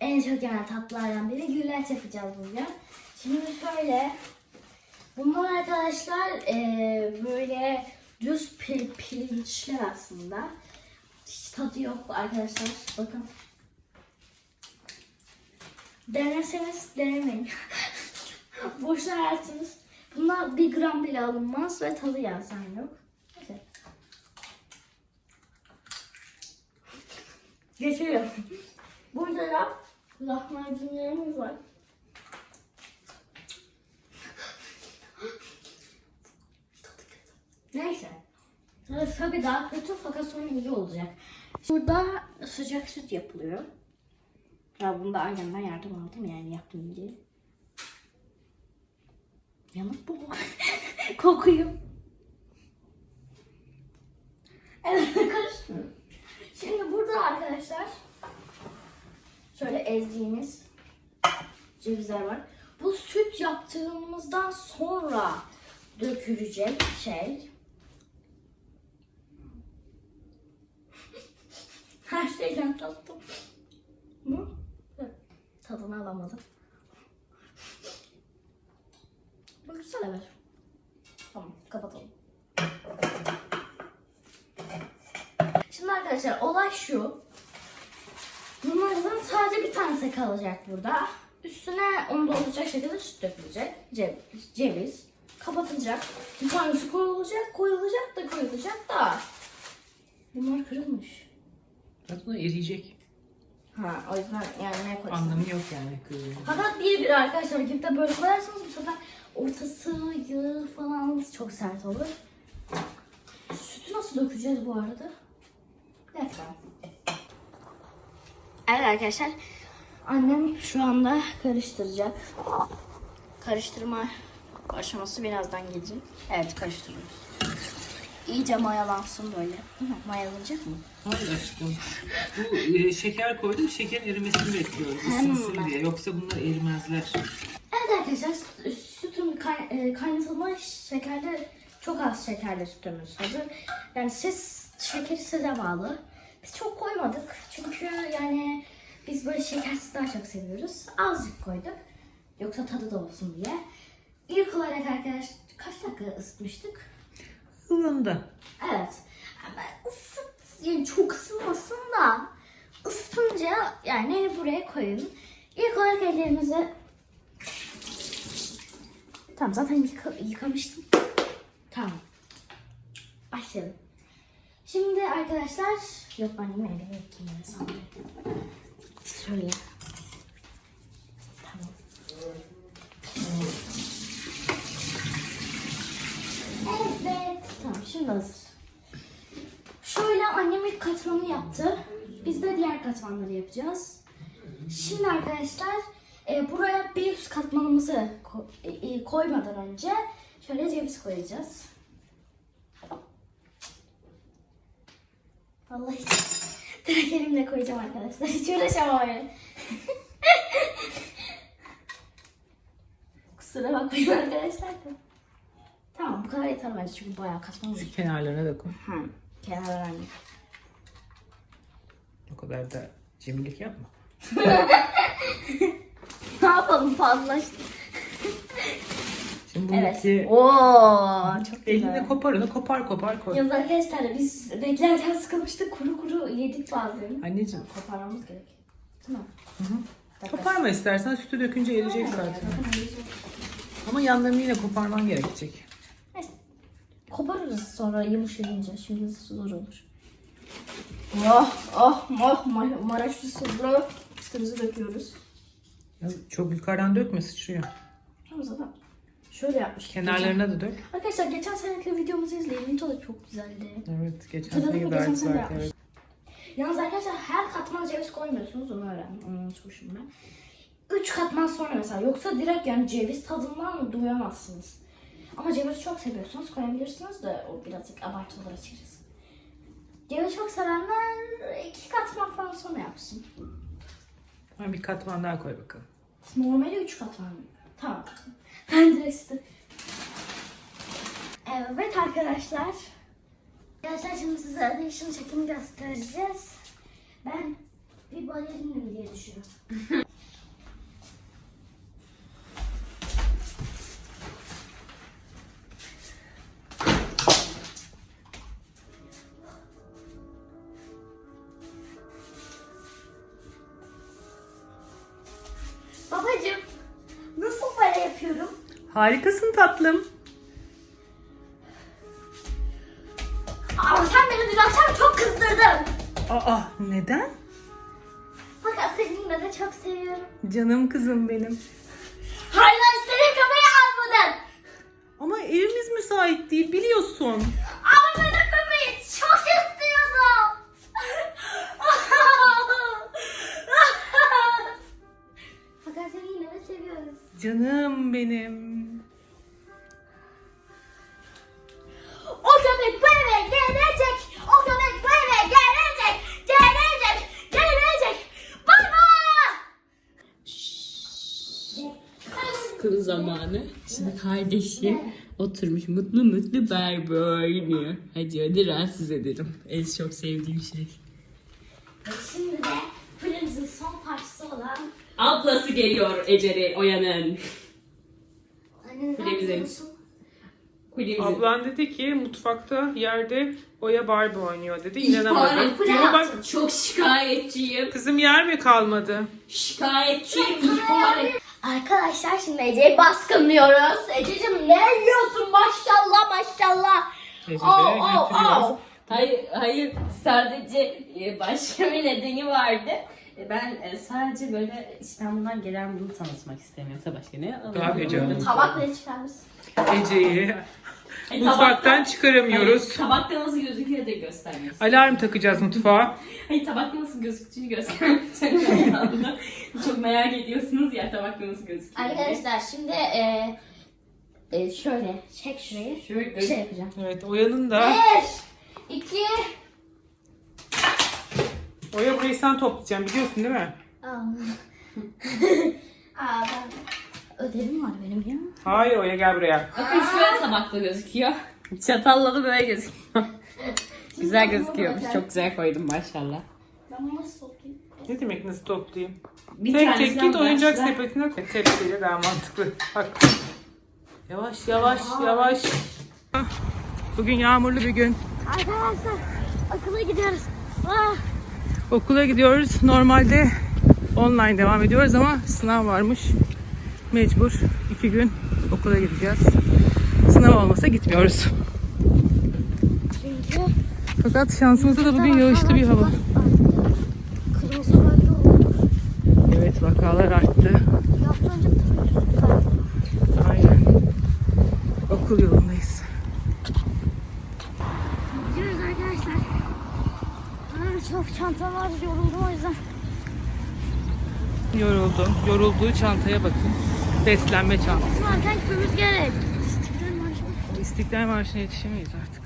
En çok yenen tatlılardan biri güllaç yapacağız bugün. Şimdi şöyle bunlar arkadaşlar eee, böyle düz pil, pirinçler aslında. Hiç tadı yok arkadaşlar bakın. Deneseniz denemeyin. Boşuna yersiniz. Bunlar bir gram bile alınmaz ve tadı yazan yok. Geçiyorum. Burada da lahmacunlarımız var. Neyse. Evet, Tabii daha kötü fakat sonra iyi olacak. Burada sıcak süt yapılıyor. Ya bunda annemden yardım aldım yani yaptım diye. Yanık bu. Kokuyu. Evet karıştırıyorum. Şimdi burada arkadaşlar şöyle ezdiğimiz cevizler var. Bu süt yaptığımızdan sonra dökülecek şey. Her şeyden tattım. Bu tadını alamadım. Baksana ver. Tamam kapatalım. Şimdi arkadaşlar olay şu. Bunlardan sadece bir tanesi kalacak burada. Üstüne onda olacak şekilde süt dökülecek. Ceviz, ceviz kapatılacak. Bir tanesi koyulacak, koyulacak da koyulacak da. Bunlar kırılmış. Zaten eriyecek. Ha o yüzden yani ne koyacağım? Anlamı yok yani kırılıyor. Fakat bir bir arkadaşlar gidip de böyle koyarsanız bu sefer ortası yağı falan çok sert olur. Sütü nasıl dökeceğiz bu arada? Bir dakika. Evet arkadaşlar annem şu anda karıştıracak. Karıştırma aşaması birazdan gelecek. Evet karıştırıyoruz. İyice mayalansın böyle. Değil mi? Mayalanacak mı? Hayır aşkım. Bu e, şeker koydum. Şekerin erimesini bekliyorum. Isınsın diye. Yoksa bunlar erimezler. Evet arkadaşlar sü- sütün kay- e, kaynatılma şekerli çok az şekerli sütümüz hazır. Yani siz şekeri size bağlı. Biz çok koymadık çünkü yani biz böyle şekersiz daha çok seviyoruz. Azıcık koyduk. Yoksa tadı da olsun diye. İlk olarak arkadaş kaç dakika ısıtmıştık? Ilında. Evet. Ama ısıt, yani çok ısınmasın da ısıtınca yani buraya koyun. İlk olarak ellerimizi Tamam zaten yıka, yıkamıştım. Tamam. Başlayalım. Şimdi arkadaşlar yok yine elimi yıkayayım sandım. Şöyle. Tamam. Evet. Tamam şimdi hazır. Şöyle annem ilk katmanı yaptı. Biz de diğer katmanları yapacağız. Şimdi arkadaşlar e, buraya bir üst katmanımızı e, e, koymadan önce şöyle ceviz koyacağız. Vallahi direkt elimle koyacağım arkadaşlar. Hiç uğraşamam öyle. Kusura bakmayın arkadaşlar. Tamam bu kadar yeter bence çünkü bayağı olacak. Şu kenarlarına da koy. Hı. Kenara vermek. O kadar da cimrilik yapma. Ne yapalım fazlaştı. Şimdi bu Evet. Oo, çok elinde güzel. kopar onu kopar kopar koy. Yalnız arkadaşlar biz beklerken sıkılmıştık. Kuru kuru yedik bazılarını. Anneciğim Koparmamız gerek. Mi? Hı hı. Koparma istersen sütü dökünce eriyecek zaten. Ama yanlarını yine koparman gerekecek. Koparırız sonra yumuşayınca. Şimdi zor olur. Oh oh oh Ma- Maraş usulü sütümüzü döküyoruz. Ya çok yukarıdan dökme sıçrıyor. Tamam zaten. Şöyle yapmıştık. Kenarlarına da dök. geçen. Arkadaşlar geçen seneki videomuzu izleyin. Vinto da çok güzeldi. Evet geçen Hatırladık sene mı? de Geçen aynı sene. Evet. Yalnız arkadaşlar her katmana ceviz koymuyorsunuz. Onu öğrendim. Onu unutmuşum ben. Üç katman sonra mesela. Yoksa direkt yani ceviz tadından duyamazsınız. Ama ceviz çok seviyorsanız koyabilirsiniz de o birazcık abartı olur açıkçası. Ceviz çok sevenler iki katman falan sonra yapsın. Ha, bir katman daha koy bakalım. Normali üç katman. Tamam. Ben Evet arkadaşlar. Arkadaşlar şimdi size addition çekimi göstereceğiz. Ben bir balerinim diye düşünüyorum. Babacım nasıl yapıyorum? Harikasın tatlım. Ama sen beni dün akşam çok kızdırdın. Aa neden? Fakat seni yine de çok seviyorum. Canım kızım benim. Hala istediğin kafayı almadın. Ama evimiz müsait değil biliyorsun. Canım benim. O köpek bu eve gelecek. O köpek bu eve gelecek. Gelecek. Gelecek. Baba. Sıkıntı zamanı. Şimdi kardeşim oturmuş mutlu mutlu Barbie oynuyor. Hadi hadi rahatsız ederim. En çok sevdiğim şey. Şimdi de Ablası geliyor Eceri Oya'nın. Kulübümüzün. Ablan dedi ki mutfakta yerde Oya Barbie oynuyor dedi. İhbar İnanamadım. ettim. Ama bak Çok şikayetçiyim. kızım yer mi kalmadı? Şikayetçiyim. ihbar et. Arkadaşlar şimdi Ece'yi baskınlıyoruz. Ececiğim ne yiyorsun maşallah maşallah. Au, götürüyor. au. Hayır, hayır. Sadece e, başka bir nedeni vardı. E, Ben e, sadece böyle İstanbul'dan gelen bunu tanıtmak istemiyorum. Tabii başka ne? Tabii canım. Tabak ne çıkarmışsın? Ece'yi Hayır, mutfaktan Hayır, çıkaramıyoruz. tabakta nasıl gözüküyor da göstermiyorsun. Alarm takacağız mutfağa. Hayır tabakta nasıl gözüktüğünü göstermiyorsun. Çok merak ediyorsunuz ya tabakta nasıl gözüküyor. diye. Arkadaşlar şimdi e, e, şöyle çek şurayı. Şöyle şey yapacağım. Evet Oya'nın da. Bir, 80 toplayacağım biliyorsun değil mi? Aa ben ödevim var benim ya. Hayır Oya gel buraya. Bakın şu an tabakta gözüküyor. Çatalla da böyle gözüküyor. güzel gözüküyormuş. Çok güzel koydum maşallah. Ben bunu nasıl sokayım? Ne demek nasıl toplayayım? Bir tek tek git oyuncak başla. sepetine koy. Tepsiyle daha mantıklı. Bak. Yavaş yavaş yavaş. Bugün yağmurlu bir gün. Arkadaşlar okula gidiyoruz. Ah, Okula gidiyoruz. Normalde online devam ediyoruz ama sınav varmış. Mecbur iki gün okula gideceğiz. Sınav olmasa gitmiyoruz. Çünkü Fakat şansımıza da bugün yağışlı bir hava. kırmızı bölge oldu. Evet vakalar arttı. Yaptı önce turuncu Aynen. Okul yolundayız. Gidiyoruz arkadaşlar. Aa, çok çantam var yoruldum o yüzden. Yoruldum. Yorulduğu çantaya bakın. Beslenme çantası. Bizim erken gitmemiz gerek. İstiklal Marşı. İstiklal Marşı'na yetişemeyiz artık.